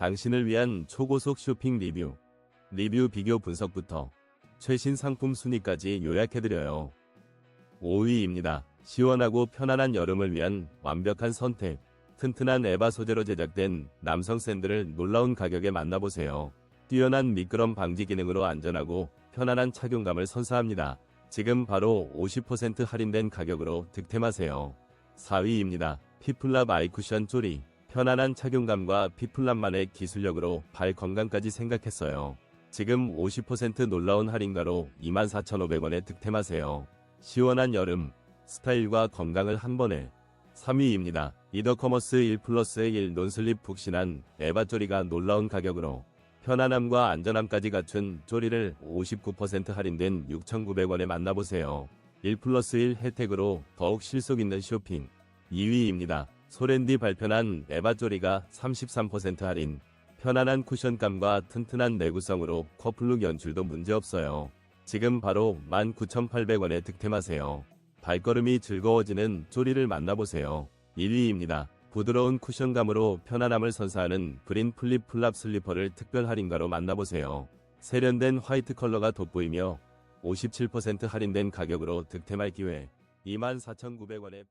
당신을 위한 초고속 쇼핑 리뷰, 리뷰 비교 분석부터 최신 상품 순위까지 요약해드려요. 5위입니다. 시원하고 편안한 여름을 위한 완벽한 선택. 튼튼한 에바 소재로 제작된 남성 샌들을 놀라운 가격에 만나보세요. 뛰어난 미끄럼 방지 기능으로 안전하고 편안한 착용감을 선사합니다. 지금 바로 50% 할인된 가격으로 득템하세요. 4위입니다. 피플랍 아이쿠션 쪼리. 편안한 착용감과 피플랍만의 기술력으로 발 건강까지 생각했어요. 지금 50% 놀라운 할인가로 24,500원에 득템하세요. 시원한 여름, 스타일과 건강을 한 번에 3위입니다. 이더커머스 1 플러스 1 논슬립 푹신한 에바 쪼리가 놀라운 가격으로 편안함과 안전함까지 갖춘 쪼리를 59% 할인된 6,900원에 만나보세요. 1 플러스 1 혜택으로 더욱 실속 있는 쇼핑 2위입니다. 소렌디 발편한 에바 쪼리가 33% 할인 편안한 쿠션감과 튼튼한 내구성으로 커플룩 연출도 문제없어요. 지금 바로 19,800원에 득템하세요. 발걸음이 즐거워지는 쪼리를 만나보세요. 1위입니다. 부드러운 쿠션감으로 편안함을 선사하는 브린 플립 플랍 슬리퍼를 특별 할인가로 만나보세요. 세련된 화이트 컬러가 돋보이며 57% 할인된 가격으로 득템할 기회 24,900원에